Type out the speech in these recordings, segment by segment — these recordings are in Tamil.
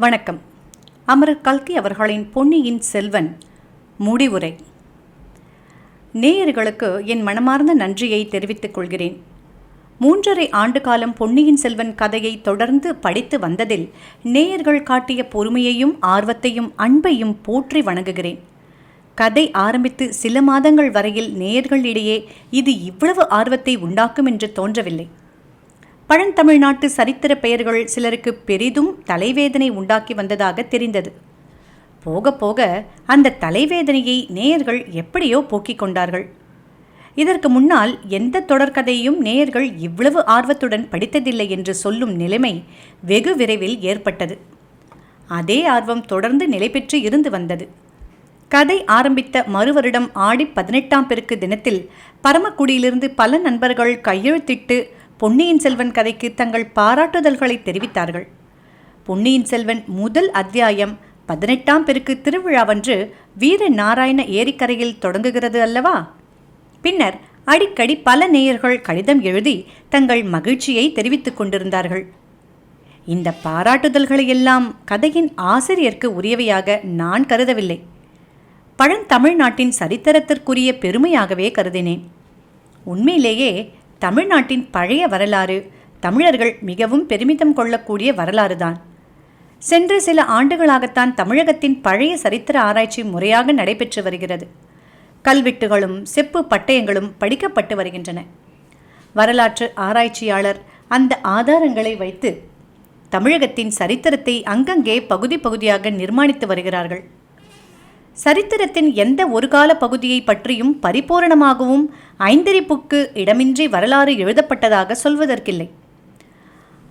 வணக்கம். அமரர் கல்கி அவர்களின் பொன்னியின் செல்வன் முடிவுரை. நேயர்களுக்கு என் மனமார்ந்த நன்றியை தெரிவித்துக் கொள்கிறேன். மூன்றரை ஆண்டு காலம் பொன்னியின் செல்வன் கதையை தொடர்ந்து படித்து வந்ததில் நேயர்கள் காட்டிய பொறுமையையும் ஆர்வத்தையும் அன்பையும் போற்றி வணங்குகிறேன். கதை ஆரம்பித்து சில மாதங்கள் வரையில் நேயர்களிடையே இது இவ்வளவு ஆர்வத்தை உண்டாக்கும் என்று தோன்றவில்லை. பழந்தமிழ்நாட்டு சரித்திர பெயர்கள் சிலருக்கு பெரிதும் தலைவேதனை உண்டாக்கி வந்ததாக தெரிந்தது. போக போக அந்த தலைவேதனையை நேயர்கள் எப்படியோ போக்கிக் கொண்டார்கள். இதற்கு முன்னால் எந்த தொடர்கதையும் நேயர்கள் இவ்வளவு ஆர்வத்துடன் படித்ததில்லை என்று சொல்லும் நிலைமை வெகு விரைவில் ஏற்பட்டது. அதே ஆர்வம் தொடர்ந்து நிலை பெற்று இருந்து வந்தது. கதை ஆரம்பித்த மறுவருடம் ஆடி பதினெட்டாம் பெருக்கு தினத்தில் பரமக்குடியிலிருந்து பல நண்பர்கள் கையெழுத்திட்டு பொன்னியின் செல்வன் கதைக்கு தங்கள் பாராட்டுதல்களை தெரிவித்தார்கள். பொன்னியின் செல்வன் முதல் அத்தியாயம் பதினெட்டாம் பெருக்கு திருவிழாவன்று வீர நாராயண ஏரிக்கரையில் தொடங்குகிறது அல்லவா? பின்னர் அடிக்கடி பல நேயர்கள் கடிதம் எழுதி தங்கள் மகிழ்ச்சியை தெரிவித்துக் கொண்டிருந்தார்கள். இந்த பாராட்டுதல்களையெல்லாம் கதையின் ஆசிரியருக்கு உரியவையாக நான் கருதவில்லை. பழந்தமிழ்நாட்டின் சரித்திரத்திற்குரிய பெருமையாகவே கருதினேன். உண்மையிலேயே தமிழ்நாட்டின் பழைய வரலாறு தமிழர்கள் மிகவும் பெருமிதம் கொள்ளக்கூடிய வரலாறுதான். சென்ற சில ஆண்டுகளாகத்தான் தமிழகத்தின் பழைய சரித்திர ஆராய்ச்சி முறையாக நடைபெற்று வருகிறது. கல்வெட்டுகளும் செப்பு பட்டயங்களும் படிக்கப்பட்டு வருகின்றன. வரலாற்று ஆராய்ச்சியாளர் அந்த ஆதாரங்களை வைத்து தமிழகத்தின் சரித்திரத்தை அங்கங்கே பகுதி பகுதியாக நிர்மாணித்து வருகிறார்கள். சரித்திரத்தின் எந்த ஒரு கால பகுதியை பற்றியும் பரிபூரணமாகவும் ஐந்தரிப்புக்கு இடமின்றி வரலாறு எழுதப்பட்டதாக சொல்வதற்கில்லை.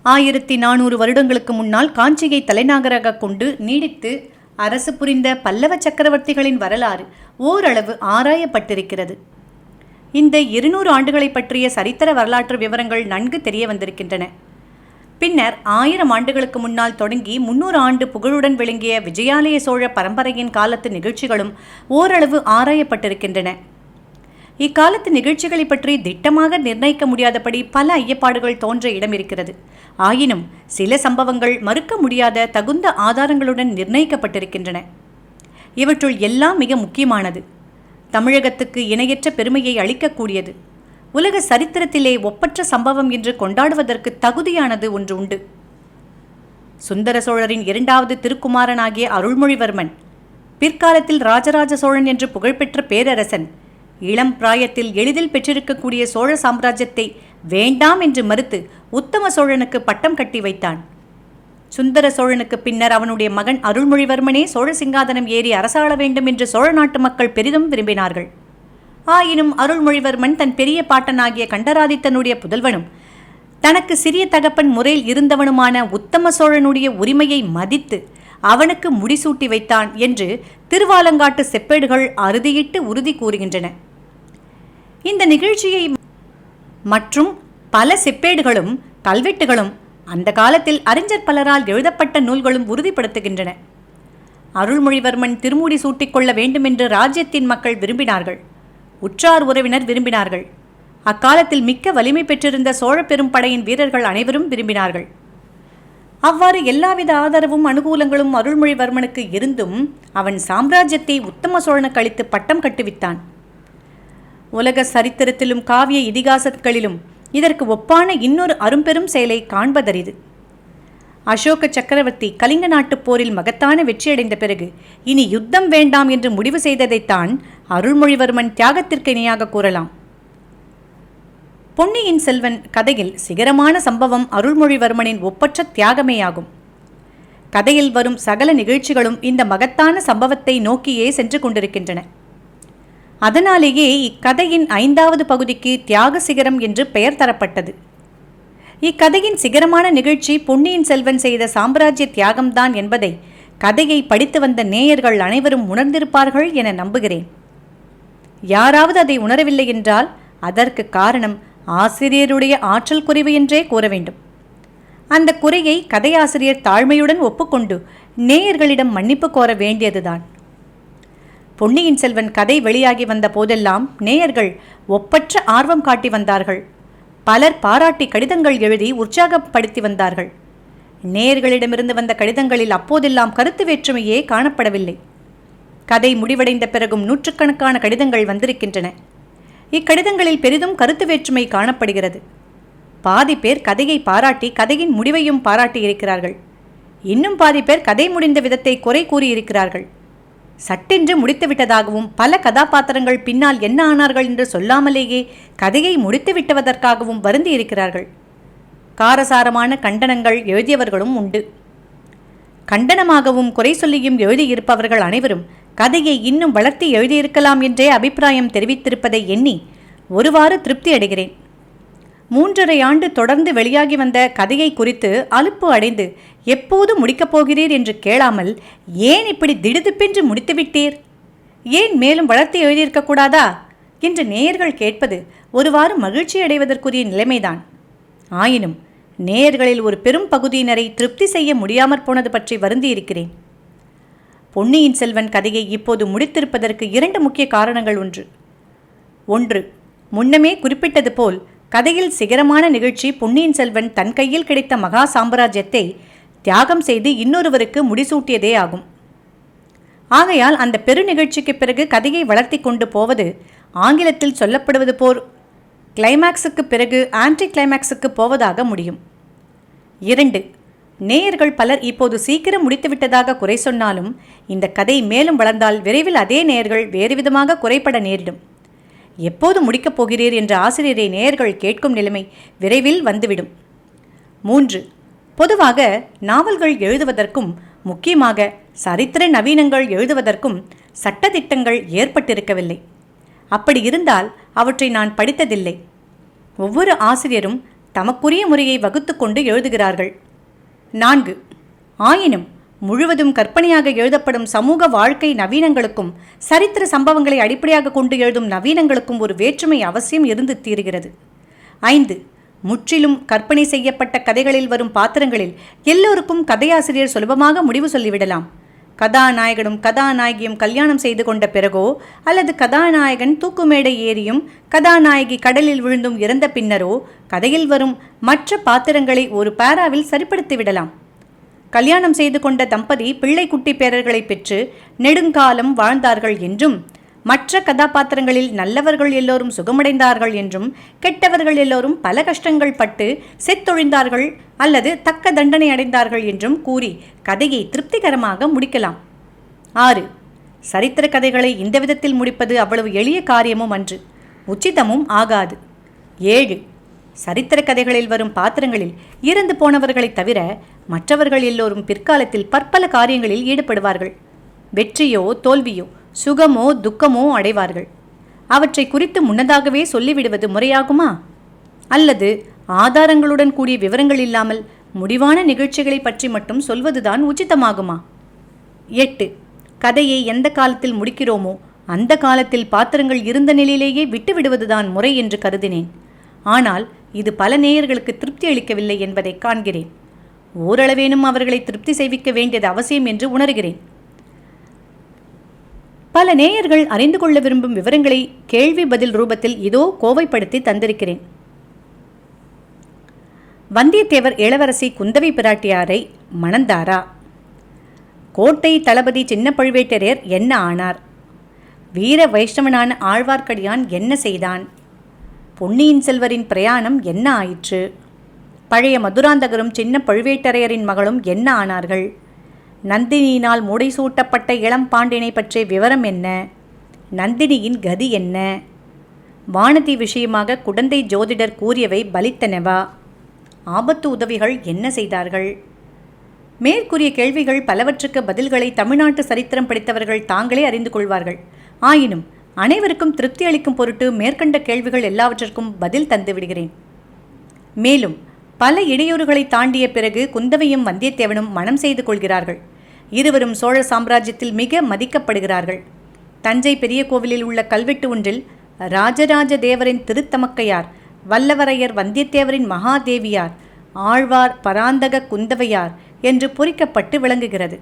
ஆயிரத்தி நானூறு வருடங்களுக்கு முன்னால் காஞ்சியை தலைநகராக கொண்டு நீடித்து அரசு புரிந்த பல்லவ சக்கரவர்த்திகளின் வரலாறு ஓரளவு ஆராயப்பட்டிருக்கிறது. இந்த இருநூறு ஆண்டுகளை பற்றிய சரித்திர வரலாற்று விவரங்கள் நன்கு தெரிய வந்திருக்கின்றன. பின்னர் ஆயிரம் ஆண்டுகளுக்கு முன்னால் தொடங்கி முன்னூறு ஆண்டு புகழுடன் விளங்கிய விஜயாலய சோழ பரம்பரையின் காலத்து நிகழ்ச்சிகளும் ஓரளவு ஆராயப்பட்டிருக்கின்றன. இக்காலத்து நிகழ்ச்சிகளை பற்றி திட்டமாக நிர்ணயிக்க முடியாதபடி பல ஐயப்பாடுகள் தோன்ற இடம் இருக்கிறது ஆயினும் சில சம்பவங்கள் மறுக்க முடியாத தகுந்த ஆதாரங்களுடன் நிர்ணயிக்கப்பட்டிருக்கின்றன. இவற்றுள் எல்லாம் மிக முக்கியமானது. தமிழகத்துக்கு இணையற்ற பெருமையை அளிக்கக்கூடியது. உலக சரித்திரத்திலே ஒப்பற்ற சம்பவம் என்று கொண்டாடுவதற்கு தகுதியானது ஒன்று உண்டு. சுந்தர சோழரின் இரண்டாவது திருக்குமாரனாகிய அருள்மொழிவர்மன் பிற்காலத்தில் ராஜராஜ சோழன் என்று புகழ்பெற்ற பேரரசன் இளம் பிராயத்தில் எளிதில் பெற்றிருக்கக்கூடிய சோழ சாம்ராஜ்யத்தை வேண்டாம் என்று மறுத்து உத்தம சோழனுக்கு பட்டம் கட்டி வைத்தான். சுந்தர சோழனுக்கு பின்னர் அவனுடைய மகன் அருள்மொழிவர்மனே சோழ சிங்காதனம் ஏறி அரசாள வேண்டும் என்று சோழ நாட்டு மக்கள் பெரிதும் விரும்பினார்கள். ஆயினும் அருள்மொழிவர்மன் தன் பெரிய பாட்டனாகிய கண்டராதித்தனுடைய புதல்வனும் தனக்கு சிறிய தகப்பன் முறையில் இருந்தவனுமான உத்தம சோழனுடைய உரிமையை மதித்து அவனுக்கு முடிசூட்டி வைத்தான் என்று திருவாலங்காட்டு செப்பேடுகள் அறுதியிட்டு உறுதி கூறுகின்றன. இந்த நிகழ்ச்சியை மற்றும் பல செப்பேடுகளும் கல்வெட்டுகளும் அந்த காலத்தில் அறிஞர் பலரால் எழுதப்பட்ட நூல்களும் உறுதிப்படுத்துகின்றன. அருள்மொழிவர்மன் திருமுடி சூட்டிக்கொள்ள வேண்டுமென்று ராஜ்யத்தின் மக்கள் விரும்பினார்கள். உற்றார் உறவினர் விரும்பினார்கள். அக்காலத்தில் மிக்க வலிமை பெற்றிருந்த சோழ பெரும் படையின் வீரர்கள் அனைவரும் விரும்பினார்கள். அவ்வாறு எல்லாவித ஆதரவும் அனுகூலங்களும் அருள்மொழிவர்மனுக்கு இருந்தும் அவன் சாம்ராஜ்யத்தை உத்தம சோழனுக்கு அளித்து பட்டம் கட்டுவித்தான். உலக சரித்திரத்திலும் காவிய இதிகாசங்களிலும் இதற்கு ஒப்பான இன்னொரு அரும்பெரும் செயலை காண்பதரிது அசோக சக்கரவர்த்தி கலிங்க நாட்டுப் போரில் மகத்தான வெற்றியடைந்த பிறகு இனி யுத்தம் வேண்டாம் என்று முடிவு செய்ததைத்தான் அருள்மொழிவர்மன் தியாகத்திற்கு இணையாக கூறலாம். பொன்னியின் செல்வன் கதையில் சிகரமான சம்பவம் அருள்மொழிவர்மனின் ஒப்பற்ற தியாகமேயாகும். கதையில் வரும் சகல நிகழ்ச்சிகளும் இந்த மகத்தான சம்பவத்தை நோக்கியே சென்று கொண்டிருக்கின்றன. அதனாலேயே இக்கதையின் ஐந்தாவது பகுதிக்கு தியாக சிகரம் என்று பெயர் தரப்பட்டது. இக்கதையின் சிகரமான நிகழ்ச்சி பொன்னியின் செல்வன் செய்த சாம்ராஜ்ய தியாகம்தான் என்பதை கதையை படித்து வந்த நேயர்கள் அனைவரும் உணர்ந்திருப்பார்கள் என நம்புகிறேன். யாராவது அதை உணரவில்லை என்றால் அதற்கு காரணம் ஆசிரியருடைய ஆற்றல் குறைவு என்றே கூற வேண்டும். அந்த குறையை கதையாசிரியர் தாழ்மையுடன் ஒப்புக்கொண்டு நேயர்களிடம் மன்னிப்பு கோர வேண்டியதுதான். பொன்னியின் செல்வன் கதை வெளியாகி வந்த போதெல்லாம் நேயர்கள் ஒப்பற்ற ஆர்வம் காட்டி வந்தார்கள். பலர் பாராட்டி கடிதங்கள் எழுதி உற்சாகப்படுத்தி வந்தார்கள். நேயர்களிடமிருந்து வந்த கடிதங்களில் அப்போதெல்லாம் கருத்து வேற்றுமையே காணப்படவில்லை. கதை முடிவடைந்த பிறகும் நூற்றுக்கணக்கான கடிதங்கள் வந்திருக்கின்றன. இக்கடிதங்களில் பெரிதும் கருத்து வேற்றுமை காணப்படுகிறது. பாதி பேர் கதையை பாராட்டி கதையின் முடிவையும் பாராட்டி இருக்கிறார்கள். இன்னும் பாதி பேர் கதை முடிந்த விதத்தை குறை கூறியிருக்கிறார்கள். சட்டென்று முடித்துவிட்டதாகவும் பல கதாபாத்திரங்கள் பின்னால் என்ன ஆனார்கள் என்று சொல்லாமலேயே கதையை முடித்து விட்டுவதற்காகவும் வருந்தி இருக்கிறார்கள் காரசாரமான கண்டனங்கள் எழுதியவர்களும் உண்டு. கண்டனமாகவும் குறை சொல்லியும் எழுதியிருப்பவர்கள் அனைவரும் கதையை இன்னும் வளர்த்தி எழுதியிருக்கலாம் என்றே அபிப்பிராயம் தெரிவித்திருப்பதை எண்ணி ஒருவாறு திருப்தி அடைகிறேன். மூன்றரை ஆண்டு தொடர்ந்து வெளியாகி வந்த கதையை குறித்து அலுப்பு அடைந்து எப்போது முடிக்கப் போகிறீர் என்று கேளாமல் ஏன் இப்படி திடுதுப்பென்று முடித்துவிட்டீர் ஏன் மேலும் வளர்த்து எழுதியிருக்கக்கூடாதா என்று நேயர்கள் கேட்பது ஒருவாறு மகிழ்ச்சி அடைவதற்குரிய நிலைமைதான். ஆயினும் நேயர்களில் ஒரு பெரும் பகுதியினரை திருப்தி செய்ய முடியாமற் போனது பற்றி வருந்தியிருக்கிறேன். பொன்னியின் செல்வன் கதையை இப்போது முடித்திருப்பதற்கு இரண்டு முக்கிய காரணங்கள் ஒன்று. ஒன்று முன்னமே குறிப்பிட்டது போல் கதையில் சிகரமான நிகழ்ச்சி பொன்னியின் செல்வன் தன் கையில் கிடைத்த மகா சாம்ராஜ்யத்தை தியாகம் செய்து இன்னொருவருக்கு முடிசூட்டியதே ஆகும். ஆகையால் அந்த பெரு நிகழ்ச்சிக்கு பிறகு கதையை வளர்த்தி கொண்டு போவது ஆங்கிலத்தில் சொல்லப்படுவது போர் கிளைமேக்ஸுக்கு பிறகு ஆன்டி கிளைமேக்ஸுக்கு போவதாக முடியும். இரண்டு நேயர்கள் பலர் இப்போது சீக்கிரம் முடித்துவிட்டதாக குறை சொன்னாலும் இந்த கதை மேலும் வளர்ந்தால் விரைவில் அதே நேயர்கள் வேறு விதமாக நேரிடும். எப்போது முடிக்கப் போகிறீர் என்ற ஆசிரியரை நேயர்கள் கேட்கும் நிலைமை விரைவில் வந்துவிடும். மூன்று. பொதுவாக நாவல்கள் எழுதுவதற்கும் முக்கியமாக சரித்திர நவீனங்கள் எழுதுவதற்கும் சட்டத்திட்டங்கள் ஏற்பட்டிருக்கவில்லை. அப்படி இருந்தால் அவற்றை நான் படித்ததில்லை. ஒவ்வொரு ஆசிரியரும் தமக்குரிய முறையை வகுத்து கொண்டு எழுதுகிறார்கள். நான்கு. ஆயினும் முழுவதும் கற்பனையாக எழுதப்படும் சமூக வாழ்க்கை நவீனங்களுக்கும் சரித்திர சம்பவங்களை அடிப்படையாக கொண்டு எழுதும் நவீனங்களுக்கும் ஒரு வேற்றுமை அவசியம் இருந்து தீருகிறது. ஐந்து. முற்றிலும் கற்பனை செய்யப்பட்ட கதைகளில் வரும் பாத்திரங்களில் எல்லோருக்கும் கதையாசிரியர் சுலபமாக முடிவு சொல்லிவிடலாம். கதாநாயகனும் கதாநாயகியும் கல்யாணம் செய்து கொண்ட பிறகோ அல்லது கதாநாயகன் தூக்குமேடை ஏறியும் கதாநாயகி கடலில் விழுந்தும் இறந்த பின்னரோ கதையில் வரும் மற்ற பாத்திரங்களை ஒரு பேராவில் சரிப்படுத்திவிடலாம். கல்யாணம் செய்து கொண்ட தம்பதி பிள்ளை குட்டி பேரர்களை பெற்று நெடுங்காலம் வாழ்ந்தார்கள் என்றும் மற்ற கதாபாத்திரங்களில் நல்லவர்கள் எல்லோரும் சுகமடைந்தார்கள் என்றும் கெட்டவர்கள் எல்லோரும் பல கஷ்டங்கள் பட்டு செத்தொழிந்தார்கள் அல்லது தக்க தண்டனை அடைந்தார்கள் என்றும் கூறி கதையை திருப்திகரமாக முடிக்கலாம். ஆறு. சரித்திர கதைகளை இந்த விதத்தில் முடிப்பது அவ்வளவு எளிய காரியமும் அன்று. உச்சிதமும் ஆகாது. ஏழு. சரித்திர கதைகளில் வரும் பாத்திரங்களில் இறந்து போனவர்களைத் தவிர மற்றவர்கள் எல்லோரும் பிற்காலத்தில் பற்பல காரியங்களில் ஈடுபடுவார்கள். வெற்றியோ தோல்வியோ சுகமோ துக்கமோ அடைவார்கள். அவற்றை குறித்து முன்னதாகவே சொல்லிவிடுவது முறையாகுமா? அல்லது ஆதாரங்களுடன் கூடிய விவரங்கள் இல்லாமல் முடிவான நிகழ்ச்சிகளை பற்றி மட்டும் சொல்வதுதான் உச்சிதமாகுமா? எட்டு. கதையை எந்த காலத்தில் முடிக்கிறோமோ அந்த காலத்தில் பாத்திரங்கள் இருந்த நிலையிலேயே விட்டுவிடுவதுதான் முறை என்று கருதினேன். ஆனால் இது பல நேயர்களுக்கு திருப்தி அளிக்கவில்லை என்பதை காண்கிறேன். ஓரளவேனும் அவர்களை திருப்தி செய்விக்க வேண்டியது அவசியம் என்று உணர்கிறேன். பல நேயர்கள் அறிந்து கொள்ள விரும்பும் விவரங்களை கேள்வி பதில் ரூபத்தில் இதோ கோவைப்படுத்தி தந்திருக்கிறேன். வந்தியத்தேவர் இளவரசி குந்தவை பிராட்டியாரை மணந்தாரா? கோட்டை தளபதி சின்ன பழுவேட்டரையர் என்ன ஆனார்? வீர வைஷ்ணவனான ஆழ்வார்க்கடியான் என்ன செய்தான்? பொன்னியின் செல்வரின் பிரயாணம் என்ன ஆயிற்று? பழைய மதுராந்தகரும் சின்ன பழுவேட்டரையரின் மகளும் என்ன ஆனார்கள்? நந்தினியினால் முடிசூட்டப்பட்ட இளம் பாண்டியனை பற்றிய விவரம் என்ன? நந்தினியின் கதி என்ன? வானதி விஷயமாக குடந்தை ஜோதிடர் கூறியவை பலித்தனவா? ஆபத்து உதவிகள் என்ன செய்தார்கள்? மேற்கூறிய கேள்விகள் பலவற்றுக்கு பதில்களை தமிழ்நாட்டு சரித்திரம் படித்தவர்கள் தாங்களே அறிந்து கொள்வார்கள். ஆயினும் அனைவருக்கும் திருப்தி அளிக்கும் பொருட்டு மேற்கண்ட கேள்விகள் எல்லாவற்றிற்கும் பதில் தந்துவிடுகிறேன். மேலும் பல இடையூறுகளை தாண்டிய பிறகு குந்தவையும் வந்தியத்தேவனும் மனம் செய்து கொள்கிறார்கள். இருவரும் சோழ சாம்ராஜ்யத்தில் மிக மதிக்கப்படுகிறார்கள். தஞ்சை பெரிய கோவிலில் உள்ள கல்வெட்டு ஒன்றில் ராஜராஜ தேவரின் திருத்தமக்கையார் வல்லவரையர் வந்தியத்தேவரின் மகாதேவியார் ஆழ்வார் பராந்தக குந்தவையார் என்று பொறிக்கப்பட்டு விளங்குகிறது.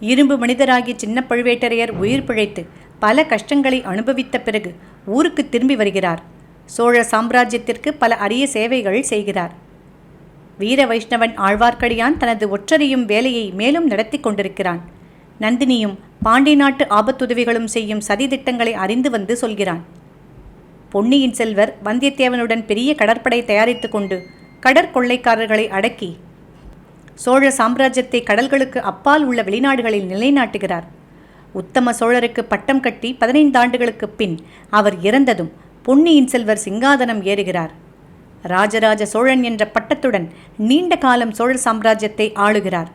இரும்பு மனிதராகிய சின்ன பழுவேட்டரையர் உயிர் பிழைத்து பல கஷ்டங்களை அனுபவித்த பிறகு ஊருக்கு திரும்பி வருகிறார். சோழ சாம்ராஜ்யத்திற்கு பல அரிய சேவைகள் செய்கிறார். வீர வைஷ்ணவன் ஆழ்வார்க்கடியான் தனது ஒற்றரையும் வேலையை மேலும் நடத்தி கொண்டிருக்கிறான். நந்தினியும் பாண்டி நாட்டு ஆபத்துதவிகளும் செய்யும் சதி திட்டங்களை அறிந்து வந்து சொல்கிறான். பொன்னியின் செல்வர் வந்தியத்தேவனுடன் பெரிய கடற்படை தயாரித்து கொண்டு கடற்கொள்ளைக்காரர்களை அடக்கி சோழ சாம்ராஜ்யத்தை கடல்களுக்கு அப்பால் உள்ள வெளிநாடுகளில் நிலைநாட்டுகிறார். உத்தம சோழருக்கு பட்டம் கட்டி பதினைந்து ஆண்டுகளுக்கு பின் அவர் இறந்ததும் பொன்னியின் செல்வர் சிங்காதனம் ஏறுகிறார். ராஜராஜ சோழன் என்ற பட்டத்துடன் நீண்ட காலம் சோழ சாம்ராஜ்யத்தை ஆளுகிறார்.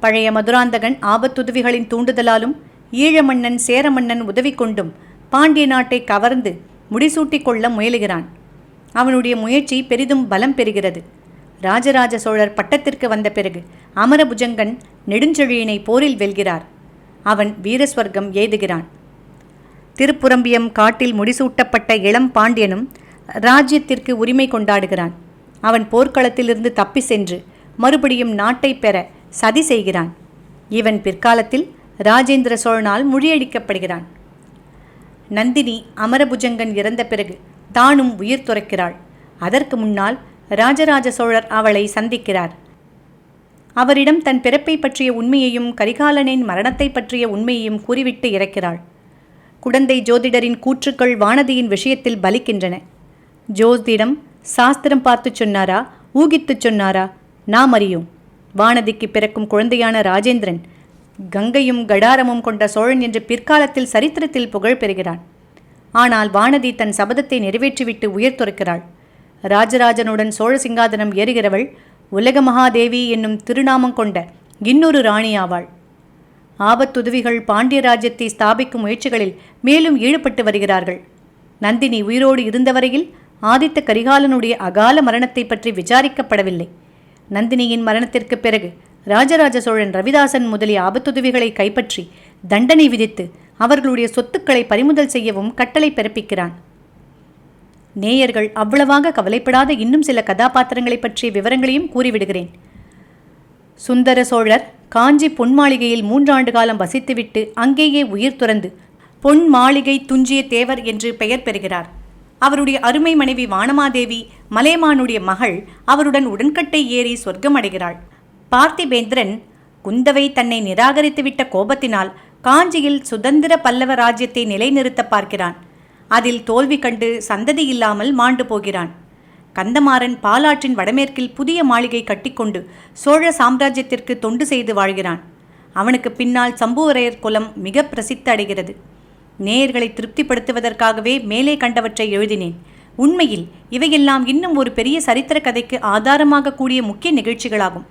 பழைய மதுராந்தகன் ஆபத்துதவிகளின் தூண்டுதலாலும் ஈழமன்னன் சேரமன்னன் உதவி கொண்டும் பாண்டிய நாட்டை கவர்ந்து முடிசூட்டிக் கொள்ள முயலுகிறான். அவனுடைய முயற்சி பெரிதும் பலம் பெறுகிறது. ராஜராஜ சோழர் பட்டத்திற்கு வந்த பிறகு அமரபுஜங்கன் நெடுஞ்செழியனை போரில் வெல்கிறார். அவன் வீரஸ்வர்க்கம் எய்துகிறான். திருப்புரம்பியம் காட்டில் முடிசூட்டப்பட்ட இளம் பாண்டியனும் ராஜ்யத்திற்கு உரிமை கொண்டாடுகிறான். அவன் போர்க்களத்திலிருந்து தப்பி சென்று மறுபடியும் நாட்டை பெற சதி செய்கிறான். இவன் பிற்காலத்தில் ராஜேந்திர சோழனால் முழியடிக்கப்படுகிறான் நந்தினி அமரபுஜங்கன் இறந்த பிறகு தானும் உயிர் துறக்கிறாள். அதற்கு முன்னால் ராஜராஜ சோழர் அவளை சந்திக்கிறார். அவரிடம் தன் பிறப்பை பற்றிய உண்மையையும் கரிகாலனின் மரணத்தை பற்றிய உண்மையையும் கூறிவிட்டு இறக்கிறாள். குடந்தை ஜோதிடரின் கூற்றுக்கள் வானதியின் விஷயத்தில் பலிக்கின்றன. ஜோதிடம் சாஸ்திரம் பார்த்து சொன்னாரா? ஊகித்துச் சொன்னாரா? நாம் அறியும். வானதிக்கு பிறக்கும் குழந்தையான ராஜேந்திரன் கங்கையும் கடாரமும் கொண்ட சோழன் என்று பிற்காலத்தில் சரித்திரத்தில் புகழ் பெறுகிறான். ஆனால் வானதி தன் சபதத்தை நிறைவேற்றிவிட்டு உயிர் துறக்கிறாள். ராஜராஜனுடன் சோழ சிங்காதனம் ஏறுகிறவள் உலக மகாதேவி என்னும் திருநாமம் கொண்ட இன்னொரு ராணி ஆவாள். ஆபத்துதவிகள் பாண்டிய ராஜ்யத்தை ஸ்தாபிக்கும் முயற்சிகளில் மேலும் ஈடுபட்டு வருகிறார்கள். நந்தினி உயிரோடு இருந்தவரையில் ஆதித்த கரிகாலனுடைய அகால மரணத்தை பற்றி விசாரிக்கப்படவில்லை. நந்தினியின் மரணத்திற்கு பிறகு ராஜராஜ சோழன் ரவிதாசன் முதலிய ஆபத்துதவிகளை கைப்பற்றி தண்டனை விதித்து அவர்களுடைய சொத்துக்களை பறிமுதல் செய்யவும் கட்டளை பிறப்பிக்கிறான். நேயர்கள் அவ்வளவாக கவலைப்படாத இன்னும் சில கதாபாத்திரங்களை பற்றிய விவரங்களையும் கூறிவிடுகிறேன். சுந்தர சோழர் காஞ்சி பொன் மாளிகையில் மூன்றாண்டு காலம் வசித்துவிட்டு அங்கேயே உயிர் துறந்து பொன் மாளிகை துஞ்சிய தேவர் என்று பெயர் பெறுகிறார். அவருடைய அருமை மனைவி வானமாதேவி மலையமானுடைய மகள் அவருடன் உடன்கட்டை ஏறி சொர்க்கம் அடைகிறாள் பார்த்திபேந்திரன் குந்தவை தன்னை நிராகரித்துவிட்ட கோபத்தினால் காஞ்சியில் சுதந்திர பல்லவ ராஜ்யத்தை நிலைநிறுத்த பார்க்கிறான். அதில் தோல்வி கண்டு சந்ததி இல்லாமல் மாண்டு போகிறான். கந்தமாறன் பாலாற்றின் வடமேற்கில் புதிய மாளிகை கட்டிக்கொண்டு சோழ சாம்ராஜ்யத்திற்கு தொண்டு செய்து வாழ்கிறான். அவனுக்கு பின்னால் சம்புவரையர் குலம் மிக பிரசித்த அடைகிறது நேயர்களை திருப்திப்படுத்துவதற்காகவே மேலே கண்டவற்றை எழுதினேன். உண்மையில் இவையெல்லாம் இன்னும் ஒரு பெரிய சரித்திர கதைக்கு ஆதாரமாக கூடிய முக்கிய நிகழ்ச்சிகளாகும்.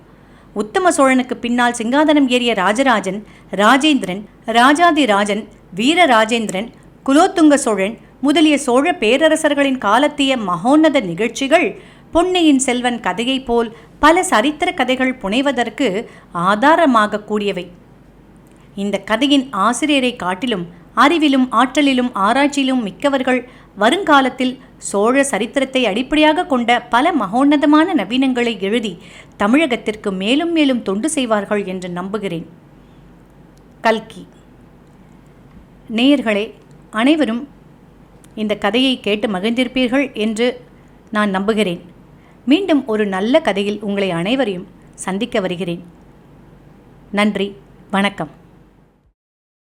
உத்தம சோழனுக்கு பின்னால் சிங்காதனம் ஏறிய ராஜராஜன் ராஜேந்திரன் ராஜாதி ராஜன் வீர ராஜேந்திரன் குலோத்துங்க சோழன் முதலிய சோழ பேரரசர்களின் காலத்திய மகோன்னத நிகழ்ச்சிகள் பொன்னியின் செல்வன் கதையைப் போல் பல சரித்திர கதைகள் புனைவதற்கு ஆதாரமாக கூடியவை. இந்த கதையின் ஆசிரியரை காட்டிலும் அறிவிலும் ஆற்றலிலும் ஆராய்ச்சியிலும் மிக்கவர்கள் வருங்காலத்தில் சோழ சரித்திரத்தை அடிப்படையாக கொண்ட பல மகோன்னதமான நவீனங்களை எழுதி தமிழகத்திற்கு மேலும் மேலும் தொண்டு செய்வார்கள் என்று நம்புகிறேன். கல்கி. நேயர்களே அனைவரும் இந்த கதையை கேட்டு மகிழ்ந்திருப்பீர்கள் என்று நான் நம்புகிறேன். மீண்டும் ஒரு நல்ல கதையில் உங்களை அனைவரையும் சந்திக்க வருகிறேன். நன்றி வணக்கம்.